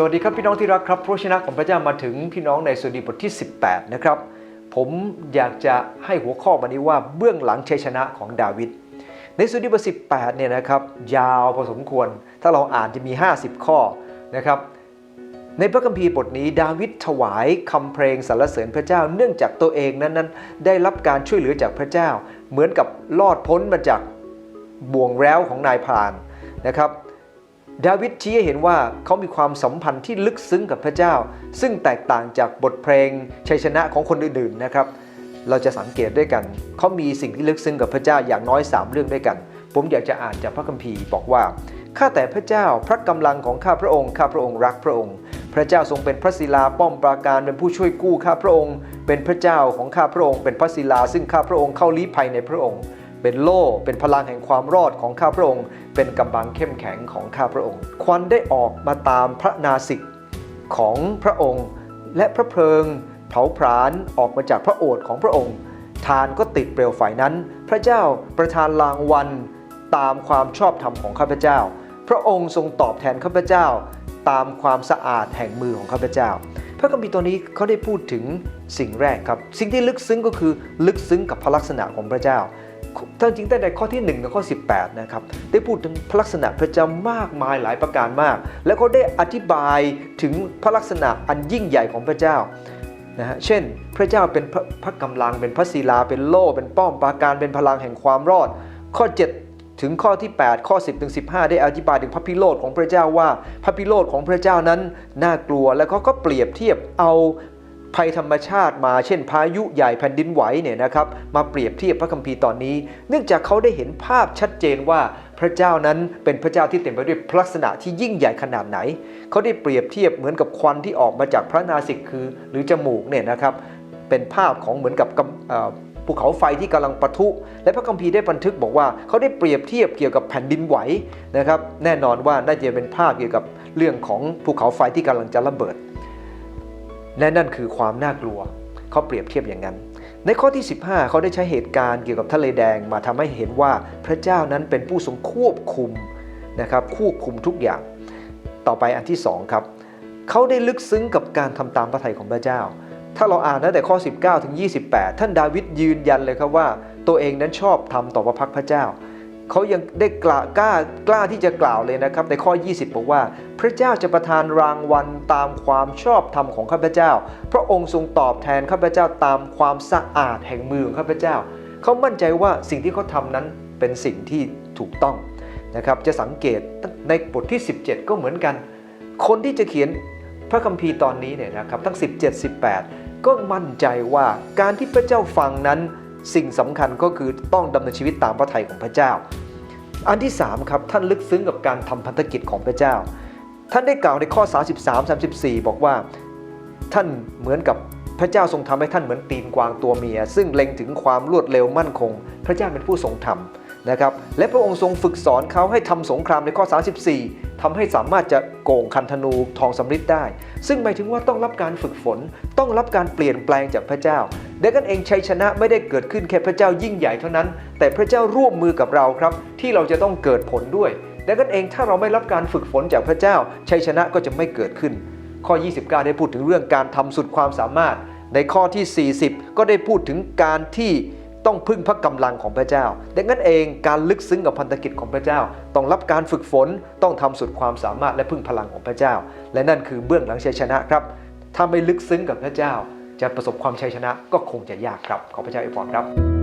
สวัสดีครับพี่น้องที่รักครับพระชนะของพระเจ้ามาถึงพี่น้องในสดุดีบทที่ 18 นะครับ ผมอยากจะให้หัวข้อวันนี้ว่าเบื้องหลังชัยชนะของดาวิดในสดุดีบท18เนี่ยนะครับยาวพอสมควร ถ้าเราอ่านจะมี 50 ข้อนะครับในพระคัมภีร์บทนี้ดาวิดถวายคำเพลงสรรเสริญพระเจ้า เนื่องจากตัวเองนั้นนั้นได้รับการช่วยเหลือจากพระเจ้า เหมือนกับรอดพ้นมาจากบ่วงแร้วของนายพรานนะครับ ดาวิดชี้ให้เห็นว่าเขามีความสัมพันธ์ที่ลึกซึ้งกับพระเจ้า ซึ่งแตกต่างจากบทเพลงชัยชนะของคนอื่นๆนะครับ เราจะสังเกตด้วยกัน เขามีสิ่งที่ลึกซึ้งกับพระเจ้าอย่างน้อย 3 เรื่องด้วยกัน ผมอยากจะอ่านจากพระคัมภีร์บอกว่าข้าแต่พระเจ้าพระกำลังของข้าพระองค์ข้าพระองค์รักพระองค์ พระเจ้าทรงเป็นพระศิลาป้อมปราการเป็นผู้ช่วยกู้ข้าพระองค์ เป็นพระเจ้าของข้าพระองค์เป็นพระศิลาซึ่งข้าพระองค์เข้าลี้ภัยในพระองค์ เป็นโล่ เป็นพลังแห่งความรอดของข้าพระองค์ เป็นกำบังเข้มแข็งของข้าพระองค์ ควันได้ออกมาตามพระนาสิกของพระองค์ และพระเพลิงเผาผลาญออกมาจากพระโอษฐ์ของพระองค์ทานก็ติดเปลวไฟนั้น พระเจ้าประทานรางวัลตามความชอบธรรมของข้าพเจ้า พระองค์ทรงตอบแทนข้าพเจ้า ตามความสะอาดแห่งมือของข้าพเจ้า พระคัมภีร์ตัวนี้เขาได้พูดถึงสิ่งแรกครับ สิ่งที่ลึกซึ้งก็คือลึกซึ้งกับพระลักษณะของพระเจ้า ทั้งจริงแต่ในข้อที่ 1 กับข้อ 18 นะครับ ได้พูดถึงพระลักษณะพระเจ้ามากมายหลายประการมาก แล้วก็ได้อธิบายถึงพระลักษณะอันยิ่งใหญ่ของพระเจ้านะฮะเช่น พระเจ้าเป็นพระพระกำลังเป็นพระศิลาเป็นโล่ เป็นป้อมปราการเป็นพลังแห่งความรอด ข้อ 7 ถึงข้อที่ 8 ข้อ 10 ถึง 15 ได้อธิบายถึงพระพิโรธของพระเจ้าว่า พระพิโรธของพระเจ้านั้นน่ากลัวแล้วเขาก็เปรียบเทียบเอา ภัยธรรมชาติมาเช่นพายุใหญ่แผ่นดินไหวเนี่ยนะครับมาเปรียบเทียบพระคัมภีร์ตอนนี้ เนื่องจากเขาได้เห็นภาพชัดเจนว่าพระเจ้านั้นเป็นพระเจ้าที่เต็มไปด้วยลักษณะที่ยิ่งใหญ่ขนาดไหน เขาได้เปรียบเทียบเหมือนกับควันที่ออกมาจากพระนาสิกคือ หรือจมูกเนี่ยนะครับเป็นภาพของเหมือนกับภูเขาไฟที่กำลังปะทุ และพระคัมภีร์ได้บันทึกบอกว่าเขาได้เปรียบเทียบเกี่ยวกับแผ่นดินไหวนะครับแน่นอนว่าน่าจะเป็นภาพเกี่ยวกับเรื่องของภูเขาไฟที่กำลังจะระเบิด และนั่นคือความน่ากลัวเขาเปรียบเทียบอย่างนั้น ในข้อที่ 15 เขาได้ใช้เหตุการณ์เกี่ยวกับทะเลแดงมาทำให้เห็นว่าพระเจ้านั้นเป็นผู้ทรงควบคุมนะครับควบคุมทุกอย่าง ต่อไปอันที่สองครับ เขาได้ลึกซึ้งกับการทำตามพระทัยของพระเจ้า ถ้าเราอ่านตั้งแต่ข้อ 19 ถึง 28 ท่านดาวิดยืนยันเลยครับว่า ตัวเองนั้นชอบทำต่อพระพักพระเจ้า เขายังได้กล้ากล้ากล้าที่จะกล่าวเลยนะครับ ในข้อ 20 บอกว่า พระเจ้าจะประทานรางวัลตามความชอบธรรมของข้าพเจ้า พระองค์ทรงตอบแทนข้าพเจ้าตามความสะอาดแห่งมือของข้าพเจ้า เขามั่นใจว่าสิ่งที่เขาทำนั้นเป็นสิ่งที่ถูกต้องนะครับ จะสังเกตในบทที่ 17 ก็เหมือนกัน คนที่จะเขียนพระคัมภีร์ตอนนี้เนี่ยนะครับทั้ง 17 18 ก็มั่นใจว่าการที่พระเจ้าฟังนั้นสิ่งสำคัญก็คือต้องดำเนินชีวิตตามพระทัยของพระเจ้า อันที่3ครับท่านลึกซึ้งกับการทำพันธกิจของพระเจ้า ท่านได้กล่าวในข้อ 33 34 บอกว่าท่านเหมือนกับพระเจ้าทรงทำให้ท่านเหมือนตีนกวางตัวเมีย ซึ่งเล็งถึงความรวดเร็วมั่นคง พระเจ้าเป็นผู้ทรงทำนะครับและพระองค์ทรงฝึกสอนเขาให้ทำสงครามในข้อ 34ทำให้สามารถจะโกงคันธนูทองสำริดได้ ซึ่งหมายถึงว่าต้องรับการฝึกฝน ต้องรับการเปลี่ยนแปลงจากพระเจ้า ดังนั้นเองชัยชนะไม่ได้เกิดขึ้นแค่พระเจ้ายิ่งใหญ่เท่านั้น แต่พระเจ้าร่วมมือกับเราครับ ที่เราจะต้องเกิดผลด้วยดังนั้นเองถ้าเราไม่รับการฝึกฝนจากพระเจ้าชัยชนะก็จะไม่เกิดขึ้น ข้อ 29 ได้พูดถึงเรื่องการทำสุดความสามารถ ในข้อที่ 40 ก็ได้พูดถึงการที่ต้องพึ่งพระกำลังของพระเจ้า ดังนั้นเองการลึกซึ้งกับพันธกิจของพระเจ้า ต้องรับการฝึกฝนต้องทำสุดความสามารถและพึ่งพลังของพระเจ้า และนั่นคือเบื้องหลังชัยชนะครับถ้าไม่ลึกซึ้งกับพระเจ้า จะประสบความชัยชนะก็คงจะยากครับ ขอพระเจ้าอวยพรครับ